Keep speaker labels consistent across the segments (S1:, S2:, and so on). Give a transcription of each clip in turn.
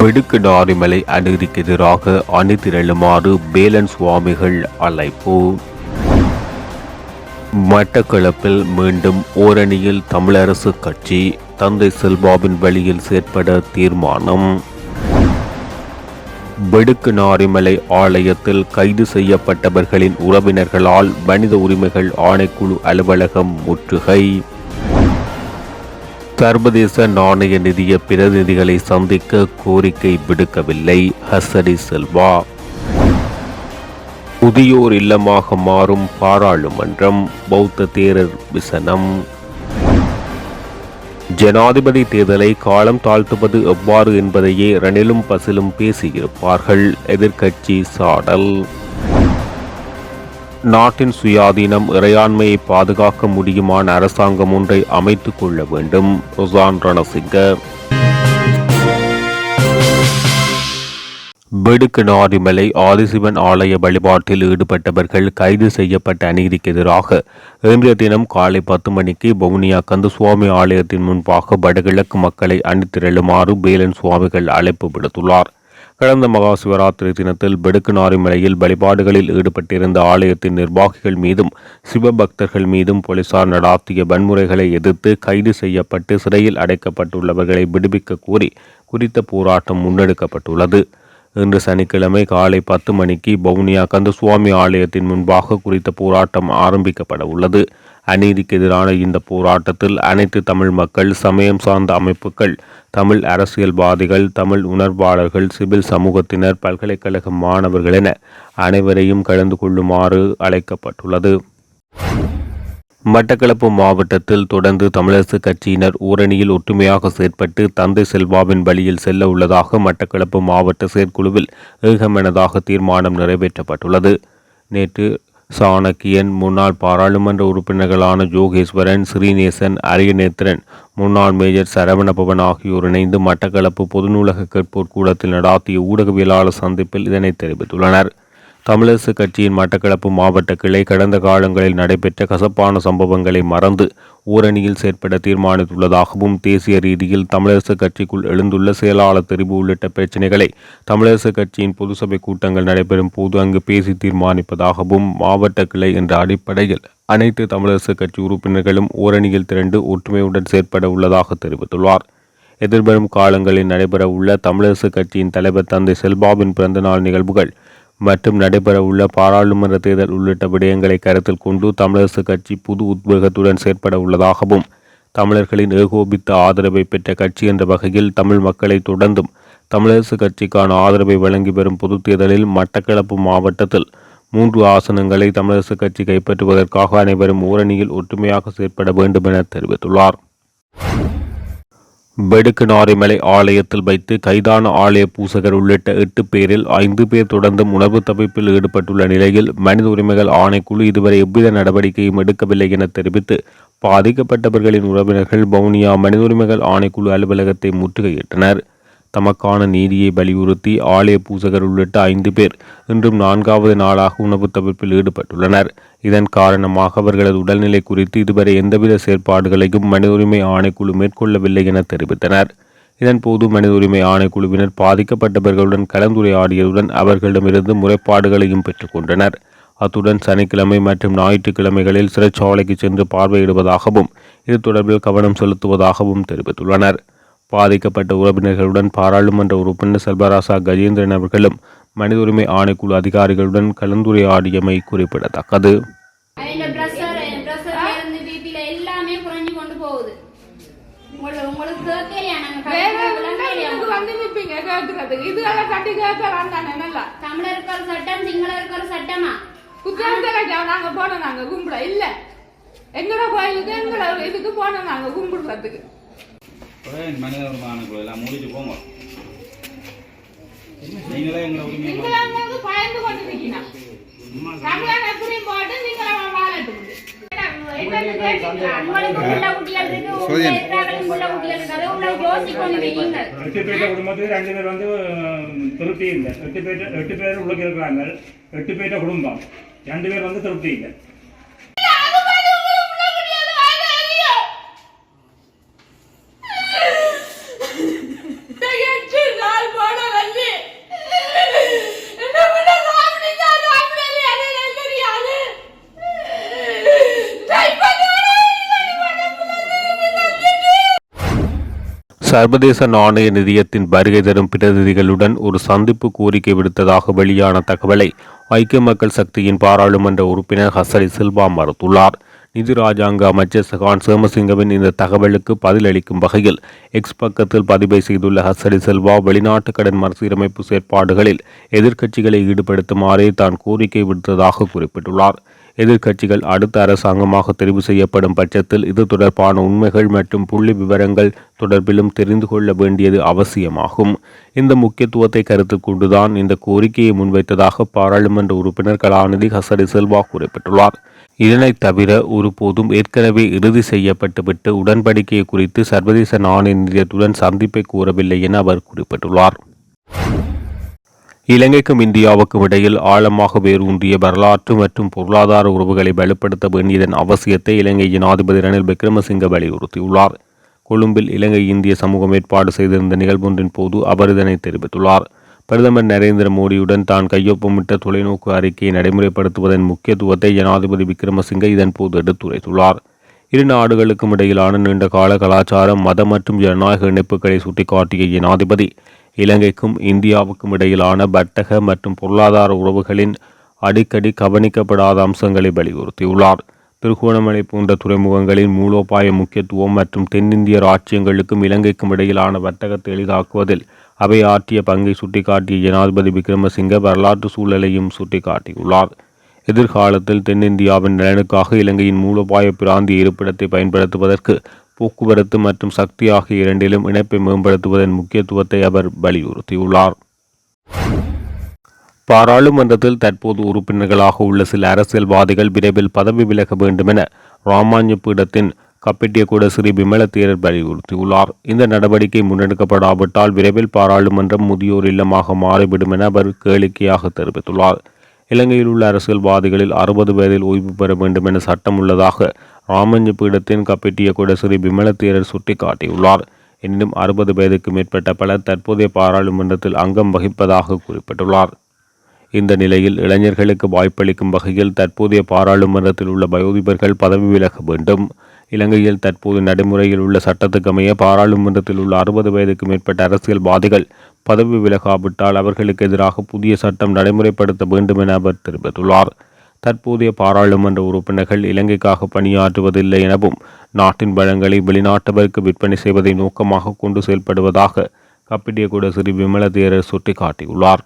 S1: வெடுக்கு நாரிமலை அநீதிக்கு எதிராக அணிதிரளுமாறு பேலன் சுவாமிகள் அழைப்பு. மட்டக்களப்பில் மீண்டும் ஓரணியில் தமிழரசு கட்சி தந்தை செல்வாவின் வழியில் செயற்பட தீர்மானம். வெடுக்கு நாரிமலை ஆலயத்தில் கைது செய்யப்பட்டவர்களின் உறவினர்களால் மனித உரிமைகள் ஆணைக்குழு அலுவலகம் முற்றுகை. சர்வதேச நாணய நிதிய பிரதிநிதிகளை சந்திக்க கோரிக்கை விடுக்கவில்லை ஹசரி செல்வா. புதியோர் இல்லமாக மாறும் பாராளுமன்றம் பௌத்த தேரர் விசனம். ஜனாதிபதி தேர்தலை காலம் தாழ்த்துவது எவ்வாறு என்பதையே ரணிலும் பசிலும் பேசியிருப்பார்கள் எதிர்க்கட்சி சாடல். நாட்டின் சுயாதீனம் இறையாண்மையை பாதுகாக்க முடியுமான அரசாங்கம் ஒன்றை அமைத்துக் கொள்ள வேண்டும். ருசான் ரணசிங்க. வெடுக்கு நாரிமலை ஆதிசிவன் ஆலய வழிபாட்டில் ஈடுபட்டவர்கள் கைது செய்யப்பட்ட அநீதிக்கு எதிராக இன்றைய தினம் காலை பத்து மணிக்கு வவுனியா கந்தசுவாமி ஆலயத்தின் முன்பாக வடகிழக்கு மக்களை அணிதிரளுமாறு பேலன் சுவாமிகள் அழைப்பு விடுத்துள்ளார். கடந்த மகா சிவராத்திரி தினத்தில் பெடுக்குநாறு மலையில் வழிபாடுகளில் ஈடுபட்டிருந்த ஆலயத்தின் நிர்வாகிகள் மீதும் சிவபக்தர்கள் மீதும் போலீசார் நடாத்திய வன்முறைகளை எதிர்த்து கைது செய்யப்பட்டு சிறையில் அடைக்கப்பட்டுள்ளவர்களை விடுவிக்க கோரி குறித்த போராட்டம் முன்னெடுக்கப்பட்டுள்ளது. இன்று சனிக்கிழமை காலை பத்து மணிக்கு வவுனியா கந்தசுவாமி ஆலயத்தின் முன்பாக குறித்த போராட்டம் ஆரம்பிக்கப்பட உள்ளது. அநீதிக்கு எதிரான இந்த போராட்டத்தில் அனைத்து தமிழ் மக்கள் சமயம் சார்ந்த அமைப்புகள் தமிழ் அரசியல்வாதிகள் தமிழ் உணர்வாளர்கள் சிவில் சமூகத்தினர் பல்கலைக்கழக மாணவர்கள் என அனைவரையும் கலந்து கொள்ளுமாறு அழைக்கப்பட்டுள்ளது. மட்டக்களப்பு மாவட்டத்தில் தொடர்ந்து தமிழரசு கட்சியினர் ஊரணியில் ஒற்றுமையாக செயற்பட்டு தந்தை செல்வாவின் வழியில் செல்ல உள்ளதாக மட்டக்களப்பு மாவட்ட செயற்குழுவில் ஏகமனதாக தீர்மானம் நிறைவேற்றப்பட்டுள்ளது. நேற்று சாணக்கியன் முன்னாள் பாராளுமன்ற உறுப்பினர்களான ஜோகேஸ்வரன் ஸ்ரீநேசன் அரியநேத்திரன் முன்னாள் மேஜர் சரவணபவன் ஆகியோர் இணைந்து மட்டக்களப்பு பொதுநூலக கேட்போர் கூடத்தில் நடாத்திய ஊடகவியலாளர் சந்திப்பில் இதனை தெரிவித்துள்ளனர். தமிழரசு கட்சியின் மட்டக்களப்பு மாவட்ட கிளை கடந்த காலங்களில் நடைபெற்ற கசப்பான சம்பவங்களை மறந்து ஊரணியில் செயற்பட தீர்மானித்துள்ளதாகவும் தேசிய ரீதியில் தமிழரசு கட்சிக்குள் எழுந்துள்ள செயலாளர் தெரிவு உள்ளிட்ட பிரச்சினைகளை தமிழரசு கட்சியின் பொதுசபை கூட்டங்கள் நடைபெறும் போது அங்கு பேசி தீர்மானிப்பதாகவும் மாவட்ட கிளை என்ற அடிப்படையில் அனைத்து தமிழரசு கட்சி உறுப்பினர்களும் ஓரணியில் திரண்டு ஒற்றுமையுடன் செயற்பட உள்ளதாக தெரிவித்துள்ளார். எதிர்வரும் காலங்களில் நடைபெற உள்ள தமிழரசு கட்சியின் தலைவர் தந்தை செல்பாவின் பிறந்தநாள் நிகழ்வுகள் மற்றும் நடைபெறவுள்ள பாராளுமன்ற தேர்தல் உள்ளிட்ட விடயங்களை கருத்தில் கொண்டு தமிழரசு கட்சி புது உத்வேகத்துடன் செயற்பட உள்ளதாகவும் தமிழர்களின் ஏகோபித்த ஆதரவை பெற்ற கட்சி என்ற வகையில் தமிழ் மக்களை தொடர்ந்தும் தமிழரசு கட்சிக்கான ஆதரவை வழங்கி வரும் பொது தேர்தலில் மட்டக்களப்பு மாவட்டத்தில் மூன்று ஆசனங்களை தமிழரசு கட்சி கைப்பற்றுவதற்காக அனைவரும் ஓரணியில் ஒற்றுமையாக செயற்பட வேண்டும் என தெரிவித்துள்ளார். வெடுக்கு நாரிமலை ஆலயத்தில் வைத்து கைதான ஆலய பூசகர் உள்ளிட்ட எட்டு பேரில் ஐந்து பேர் தொடர்ந்தும் உணவு தவிப்பில் ஈடுபட்டுள்ள நிலையில் மனித உரிமைகள் ஆணைக்குழு இதுவரை எவ்வித நடவடிக்கையும் எடுக்கவில்லை என தெரிவித்து பாதிக்கப்பட்டவர்களின் உறவினர்கள் வவுனியா மனித உரிமைகள் ஆணைக்குழு அலுவலகத்தை முற்றுகையிட்டனர். தமக்கான நீதியை வலியுறுத்தி ஆலய பூசகர் உள்ளிட்ட ஐந்து பேர் இன்றும் நான்காவது நாளாக உணவு தவிப்பில் ஈடுபட்டுள்ளனர். இதன் காரணமாக அவர்களது உடல்நிலை குறித்து இதுவரை எந்தவித செயற்பாடுகளையும் மனித உரிமை ஆணைக்குழு மேற்கொள்ளவில்லை என தெரிவித்தனர். இதன்போது மனித உரிமை ஆணைக்குழுவினர் பாதிக்கப்பட்டவர்களுடன் கலந்துரையாடியதுடன் அவர்களிடமிருந்து முறைப்பாடுகளையும் பெற்றுக்கொண்டனர் அத்துடன் சனிக்கிழமை மற்றும் ஞாயிற்றுக்கிழமைகளில் சிறைச்சாலைக்கு சென்று பார்வையிடுவதாகவும் இது தொடர்பில் கவனம் செலுத்துவதாகவும் தெரிவித்துள்ளனர். பாதிக்கப்பட்ட உறவினர்களுடன் பாராளுமன்ற உறுப்பினர் செல்வராசா கஜேந்திரன் அவர்களும் மனித உரிமை ஆணைக்குழு அதிகாரிகளுடன் கலந்துரையாடியமை குறிப்பிடத்தக்கது.
S2: ஒரு சட்டம் சிங்களருக்கு ஒரு சட்டமா?
S3: நாங்க போனோம் நாங்க கும்பிட இல்ல. எங்கட கோயிலுக்கு இதுக்கு போனோம் நாங்க கும்பிடுறதுக்கு.
S4: மனித எல்லாம் மூடிட்டு போங்க. நீங்களே எங்களை உரிமை
S3: நீங்களா வந்து பயந்து கொண்டு தமிழன் எப்படியும் போட்டு நீங்கள வாழட்டு
S2: உங்களுக்கு உள்ள குட்டிகள் இருக்கு உங்க எதிராளிகளும் உள்ள குட்டிகள் இருக்கு அதை உள்ள யோசிக்கணும் வையுங்கள்
S5: எட்டு பேர்த்த குடும்பத்துக்கு ரெண்டு பேர் வந்து திருப்தி இல்லை. எட்டு பேர் எட்டு பேர் உள்ளுக்கு இருக்கிறாங்க எட்டு பேர்த்த குடும்பம். ரெண்டு பேர் வந்து திருப்தி இல்லை.
S1: சர்வதேச நாணய நிதியத்தின் வருகை தரும் பிரதிநிதிகளுடன் ஒரு சந்திப்பு கோரிக்கை விடுத்ததாக வெளியான தகவலை ஐக்கிய மக்கள் சக்தியின் பாராளுமன்ற உறுப்பினர் ஹசரி சில்வா மறுத்துள்ளார். நிதி ராஜாங்க அமைச்சர் சகான் சேமசிங்கவின் இந்த தகவலுக்கு பதிலளிக்கும் வகையில் எக்ஸ் பக்கத்தில் பதிவை செய்துள்ள ஹசரி செல்வா வெளிநாட்டு கடன் மறுசீரமைப்பு செயற்பாடுகளில் எதிர்க்கட்சிகளை ஈடுபடுத்துமாறே தான் கோரிக்கை விடுத்ததாக குறிப்பிட்டுள்ளார். எதிர்க்கட்சிகள் அடுத்த அரசாங்கமாக தெரிவு செய்யப்படும் பட்சத்தில் இது தொடர்பான உண்மைகள் மற்றும் புள்ளி விவரங்கள் தொடர்பிலும் தெரிந்து கொள்ள வேண்டியது அவசியமாகும். இந்த முக்கியத்துவத்தை கருத்தில் கொண்டுதான் இந்த கோரிக்கையை முன்வைத்ததாக பாராளுமன்ற உறுப்பினர் கலாநிதி ஹசரி செல்வா குறிப்பிட்டுள்ளார். இதனைத் தவிர ஒருபோதும் ஏற்கனவே இறுதி செய்யப்பட்டுவிட்டு உடன்படிக்கை குறித்து சர்வதேச நாணய நிதியத்துடன் சந்திப்பை கூறவில்லை என அவர் குறிப்பிட்டுள்ளார். இலங்கைக்கும் இந்தியாவுக்கும் இடையில் ஆழமாக வேரூன்றிய வரலாற்று மற்றும் பொருளாதார உறவுகளை வலுப்படுத்த வேண்டியதன் அவசியத்தை இலங்கை ஜனாதிபதி ரணில் விக்ரமசிங்க வலியுறுத்தியுள்ளார். கொழும்பில் இலங்கை இந்திய சமூகம் ஏற்பாடு செய்திருந்த நிகழ்வொன்றின் போது அவர் இதனை தெரிவித்துள்ளார். பிரதமர் நரேந்திர மோடியுடன் தான் கையொப்பமிட்ட தொலைநோக்கு அறிக்கையை நடைமுறைப்படுத்துவதன் முக்கியத்துவத்தை ஜனாதிபதி விக்ரமசிங்க இதன்போது எடுத்துரைத்துள்ளார். இரு நாடுகளுக்கும் இடையிலான நீண்டகால கலாச்சாரம் மதம் மற்றும் ஜனநாயக இணைப்புகளை சுட்டிக்காட்டிய ஜனாதிபதி இலங்கைக்கும் இந்தியாவுக்கும் இடையிலான வர்த்தக மற்றும் பொருளாதார உறவுகளின் அடிக்கடி கவனிக்கப்படாத அம்சங்களை வலியுறுத்தியுள்ளார். திருகோணமலை போன்ற துறைமுகங்களின் மூலோபாய முக்கியத்துவம் மற்றும் தென்னிந்திய ராச்சியங்களுக்கும் இலங்கைக்கும் இடையிலான வர்த்தகத்தை எளிதாக்குவதில் அவை ஆற்றிய பங்கை சுட்டிக்காட்டிய ஜனாதிபதி விக்ரமசிங்க வரலாற்று சூழலையும் சுட்டிக்காட்டியுள்ளார். எதிர்காலத்தில் தென்னிந்தியாவின் நலனுக்காக இலங்கையின் மூலோபாய பிராந்திய இருப்பிடத்தை பயன்படுத்துவதற்கு போக்குவரத்து மற்றும் சக்தி ஆகிய இரண்டிலும் இணைப்பை மேம்படுத்துவதன் முக்கியத்துவத்தை அவர் வலியுறுத்தியுள்ளார். பாராளுமன்றத்தில் தற்போது உறுப்பினர்களாக உள்ள சில அரசியல்வாதிகள் விரைவில் பதவி விலக வேண்டும் என ராமாஞ்ச பீடத்தின் கூட ஸ்ரீ விமல தேரர் வலியுறுத்தியுள்ளார். இந்த நடவடிக்கை முன்னெடுக்கப்படாவிட்டால் விரைவில் பாராளுமன்றம் முதியோர் இல்லமாக மாறிவிடும் என அவர் கேளிக்கையாக தெரிவித்துள்ளார். இலங்கையில் உள்ள அரசியல்வாதிகளில் அறுபது வயதில் ஓய்வு பெற வேண்டும் என சட்டம் உள்ளதாக ஆமஞ்சு பீடத்தின் கப்பிட்டியக்கூட ஸ்ரீ விமலத்தீரர் சுட்டிக்காட்டியுள்ளார். எனினும் அறுபது வயதுக்கு மேற்பட்ட பலர் தற்போதைய பாராளுமன்றத்தில் அங்கம் வகிப்பதாக குறிப்பிட்டுள்ளார். இந்த நிலையில் இளைஞர்களுக்கு வாய்ப்பளிக்கும் வகையில் தற்போதைய பாராளுமன்றத்தில் உள்ள பயோதிபர்கள் பதவி விலக வேண்டும். இலங்கையில் தற்போது நடைமுறையில் உள்ள சட்டத்துக்கமைய பாராளுமன்றத்தில் உள்ள அறுபது வயதுக்கு மேற்பட்ட அரசியல்வாதிகள் பதவி விலகாவிட்டால் அவர்களுக்கு எதிராக புதிய சட்டம் நடைமுறைப்படுத்த வேண்டும் என அவர் தெரிவித்துள்ளார். தற்போதைய பாராளுமன்ற உறுப்பினர்கள் இலங்கைக்காக பணியாற்றுவதில்லை எனவும் நாட்டின் வளங்களை வெளிநாட்டவருக்கு விற்பனை செய்வதை நோக்கமாக கொண்டு செயல்படுவதாக கப்பிடியகுட ஸ்ரீ விமல தேரர் சுட்டிக்காட்டியுள்ளார்.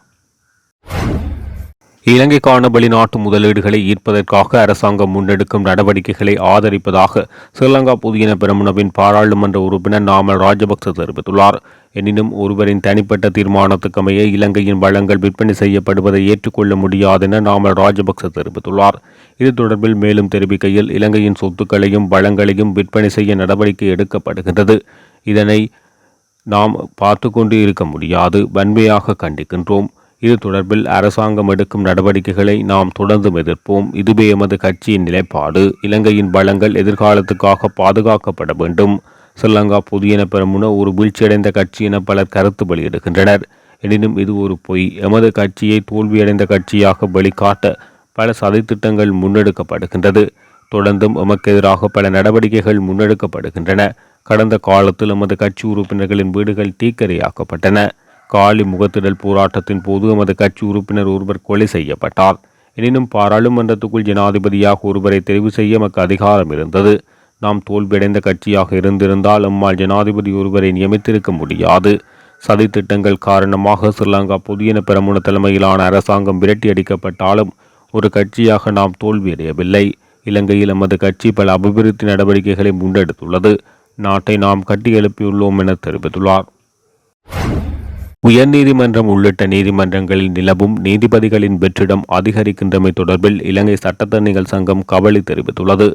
S1: இலங்கைக்கான வெளிநாட்டு முதலீடுகளை ஈர்ப்பதற்காக அரசாங்கம் முன்னெடுக்கும் நடவடிக்கைகளை ஆதரிப்பதாக ஸ்ரீலங்கா புதியன பெரமுனவின் பாராளுமன்ற உறுப்பினர் நாமல் ராஜபக்ச தெரிவித்துள்ளார். எனினும் ஒருவரின் தனிப்பட்ட தீர்மானத்துக்கமைய இலங்கையின் வளங்கள் விற்பனை செய்யப்படுவதை ஏற்றுக்கொள்ள முடியாதென நாமல் ராஜபக்ச தெரிவித்துள்ளார். இது தொடர்பில் மேலும் தெரிவிக்கையில் இலங்கையின் சொத்துக்களையும் வளங்களையும் விற்பனை செய்ய நடவடிக்கை எடுக்கப்படுகின்றது. இதனை நாம் பார்த்து கொண்டு இருக்க முடியாது. வன்மையாக கண்டிக்கின்றோம். இது தொடர்பில் அரசாங்கம் எடுக்கும் நடவடிக்கைகளை நாம் தொடர்ந்து எதிர்ப்போம். இதுவே எமது கட்சியின் நிலைப்பாடு. இலங்கையின் வளங்கள் எதிர்காலத்துக்காக பாதுகாக்கப்பட வேண்டும். ஸ்ரீலங்கா புதியன பெறமுன ஒரு வீழ்ச்சியடைந்த கட்சி என பலர் கருத்து வெளியிடுகின்றனர். எனினும் இது ஒரு பொய். எமது கட்சியை தோல்வியடைந்த கட்சியாக வெளிக்காட்ட பல சதித்திட்டங்கள் முன்னெடுக்கப்படுகின்றது. தொடர்ந்தும் எமக்கு எதிராக பல நடவடிக்கைகள் முன்னெடுக்கப்படுகின்றன. கடந்த காலத்தில் எமது கட்சி உறுப்பினர்களின் வீடுகள் தீக்கரையாக்கப்பட்டன. காலி முகத்திடல் போராட்டத்தின் போது எமது கட்சி உறுப்பினர் ஒருவர் கொலை செய்யப்பட்டார். எனினும் பாராளுமன்றத்துக்குள் ஜனாதிபதியாக ஒருவரை தெரிவு செய்ய எமக்கு அதிகாரம் இருந்தது. நாம் தோல்வியடைந்த கட்சியாக இருந்திருந்தால் அம்மாள் ஜனாதிபதி ஒருவரை நியமித்திருக்க முடியாது. சதித்திட்டங்கள் காரணமாக ஸ்ரீலங்கா புதியன பெரமுன தலைமையிலான அரசாங்கம் விரட்டி அடிக்கப்பட்டாலும் ஒரு கட்சியாக நாம் தோல்வியடையவில்லை. இலங்கையில் எமது கட்சி பல அபிவிருத்தி நடவடிக்கைகளை முன்னெடுத்துள்ளது. நாட்டை நாம் கட்டியெழுப்பியுள்ளோம் என தெரிவித்துள்ளார். உயர்நீதிமன்றம் உள்ளிட்ட நீதிமன்றங்களில் நிலவும் நீதிபதிகளின் வெற்றிடம் அதிகரிக்கின்றமை தொடர்பில் இலங்கை சட்டத்தரணிகள் சங்கம் கவலை தெரிவித்துள்ளது.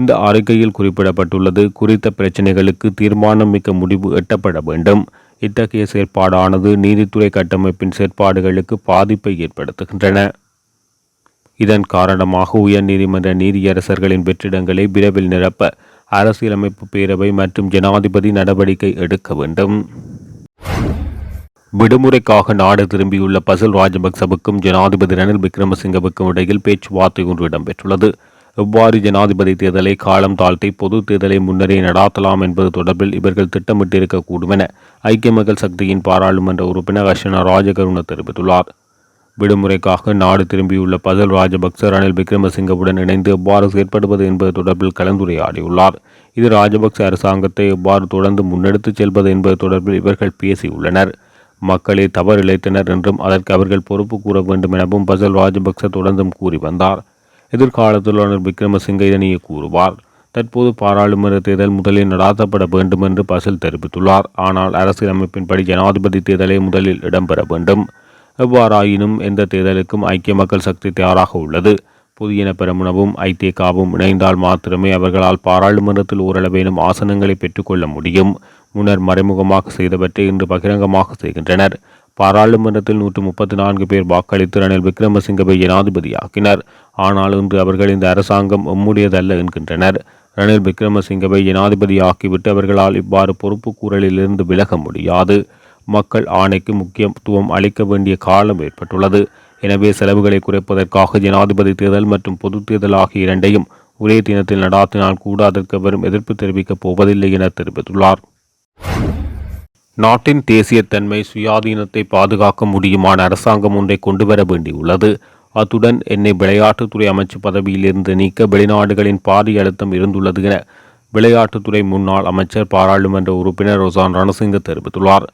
S1: இந்த அறிக்கையில் குறிப்பிடப்பட்டுள்ளது குறித்த பிரச்சினைகளுக்கு தீர்மானம் மிக்க முடிவு எட்டப்பட வேண்டும். இத்தகைய செயற்பாடானது நீதித்துறை கட்டமைப்பின் செயற்பாடுகளுக்கு பாதிப்பை ஏற்படுத்துகின்றன. இதன் காரணமாக உயர்நீதிமன்ற நீதியரசர்களின் வெற்றிடங்களை விரைவில் நிரப்ப அரசியலமைப்பு பேரவை மற்றும் ஜனாதிபதி நடவடிக்கை எடுக்க வேண்டும். விடுமுறைக்காக நாடு திரும்பியுள்ள பசில் ராஜபக்சவுக்கும் ஜனாதிபதி ரணில் விக்ரமசிங்கவுக்கும் இடையில் பேச்சுவார்த்தை ஒன்று இடம்பெற்றுள்ளது. எவ்வாறு ஜனாதிபதி தேர்தலை காலம் தாழ்த்தி பொது தேர்தலை முன்னரே நடாத்தலாம் என்பது தொடர்பில் இவர்கள் திட்டமிட்டிருக்கக்கூடும் என ஐக்கிய மக்கள் சக்தியின் பாராளுமன்ற உறுப்பினர் அர்ஷனா ராஜகருண தெரிவித்துள்ளார். விடுமுறைக்காக நாடு திரும்பியுள்ள பதல் ராஜபக்ச ரணில் விக்ரமசிங்கவுடன் இணைந்து எவ்வாறு செயற்படுவது என்பது தொடர்பில் கலந்துரையாடியுள்ளார். இது ராஜபக்ச அரசாங்கத்தை எவ்வாறு தொடர்ந்து முன்னெடுத்துச் செல்வது என்பது தொடர்பில் இவர்கள் பேசியுள்ளனர். மக்களே தவறிழைத்தனர் என்றும் அதற்கு அவர்கள் பொறுப்பு கூற வேண்டும் எனவும் பசல் ராஜபக்ச தொடர்ந்தும் கூறி வந்தார். எதிர்காலத்தில் ரணில் விக்ரமசிங்க இதனையே கூறுவார். தற்போது பாராளுமன்ற தேர்தல் முதலில் நடாத்தப்பட வேண்டும் என்று பசில் தெரிவித்துள்ளார். ஆனால் அரசியலமைப்பின்படி ஜனாதிபதி தேர்தலே முதலில் இடம்பெற வேண்டும். எவ்வாறாயினும் எந்த தேர்தலுக்கும் ஐக்கிய மக்கள் சக்தி தயாராக உள்ளது. புதியன பெருமனவும் ஐதேகாவும் இணைந்தால் மாத்திரமே அவர்களால் பாராளுமன்றத்தில் ஓரளவேனும் ஆசனங்களை பெற்றுக்கொள்ள முடியும். முன்னர் மறைமுகமாக செய்தவற்றை இன்று பகிரங்கமாக செய்கின்றனர். பாராளுமன்றத்தில் நூற்று முப்பத்தி நான்கு பேர் வாக்களித்து ரணில் விக்ரமசிங்கவை ஜனாதிபதியாக்கினர். ஆனால் இன்று அவர்கள் இந்த அரசாங்கம் எம்முடையதல்ல என்கின்றனர். ரணில் விக்ரமசிங்கவை ஜனாதிபதியாக்கிவிட்டு அவர்களால் இவ்வாறு பொறுப்பு கூறலிலிருந்து விலக முடியாது. மக்கள் ஆணைக்கு முக்கியத்துவம் அளிக்க வேண்டிய காலம் ஏற்பட்டுள்ளது. எனவே செலவுகளை குறைப்பதற்காக ஜனாதிபதி தேர்தல் மற்றும் பொது தேர்தல் ஆகிய இரண்டையும் ஒரே தினத்தில் நடாத்தினால் கூட அதற்கு வரும் எதிர்ப்பு தெரிவிக்கப் போவதில்லை என தெரிவித்துள்ளார். நாட்டின் தேசியத்தன்மை சுயாதீனத்தை பாதுகாக்க முடியுமான அரசாங்கம் ஒன்றை கொண்டு வர வேண்டியுள்ளது. அத்துடன் என்னை விளையாட்டுத்துறை அமைச்சு பதவியிலிருந்து நீக்க வெளிநாடுகளின் பாரிய அழுத்தம் இருந்துள்ளது என விளையாட்டுத்துறை முன்னாள் அமைச்சர் பாராளுமன்ற உறுப்பினர் ரொசான் ரணசிங்க தெரிவித்துள்ளார்.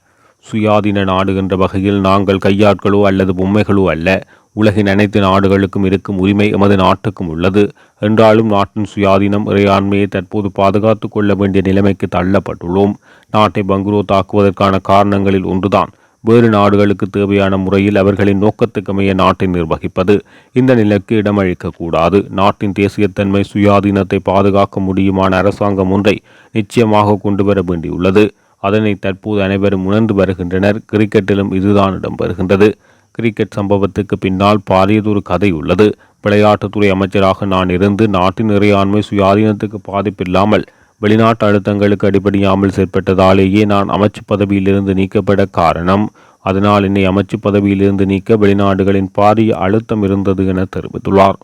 S1: சுயாதீன நாடு என்ற வகையில் நாங்கள் கையாட்களோ அல்லது பொம்மைகளோ அல்ல. உலகின் அனைத்து நாடுகளுக்கும் இருக்கும் உரிமை எமது நாட்டுக்கும் உள்ளது. என்றாலும் நாட்டின் சுயாதீனம் இறையாண்மையை தற்போது பாதுகாத்து கொள்ள வேண்டிய நிலைமைக்கு தள்ளப்பட்டுள்ளோம். நாட்டை பங்குரோத்தாக்குவதற்கான காரணங்களில் ஒன்றுதான். வேறு நாடுகளுக்கு தேவையான முறையில் அவர்களின் நோக்கத்துக்கமைய நாட்டை நிர்வகிப்பது இந்த நிலைக்கு இடமளிக்கக்கூடாது. நாட்டின் தேசியத்தன்மை சுயாதீனத்தை பாதுகாக்க முடியுமான அரசாங்கம் ஒன்றை நிச்சயமாக கொண்டு வர வேண்டியுள்ளது. அதனை தற்போது அனைவரும் உணர்ந்து வருகின்றனர். கிரிக்கெட்டிலும் இதுதான் இடம்பெறுகின்றது கிரிக்கெட் சம்பவத்துக்கு பின்னால் பாரியதொரு கதை உள்ளது. விளையாட்டுத்துறை அமைச்சராக நான் இருந்து நாட்டின் இறையாண்மை சுயாதீனத்துக்கு பாதிப்பில்லாமல் வெளிநாட்டு அழுத்தங்களுக்கு அடிபடியாமல் செயற்பட்டதாலேயே நான் அமைச்சு பதவியிலிருந்து நீக்கப்பட காரணம். அதனால் என்னை அமைச்சு பதவியிலிருந்து நீக்க வெளிநாடுகளின் பாரிய அழுத்தம் இருந்தது என தெரிவித்துள்ளார்.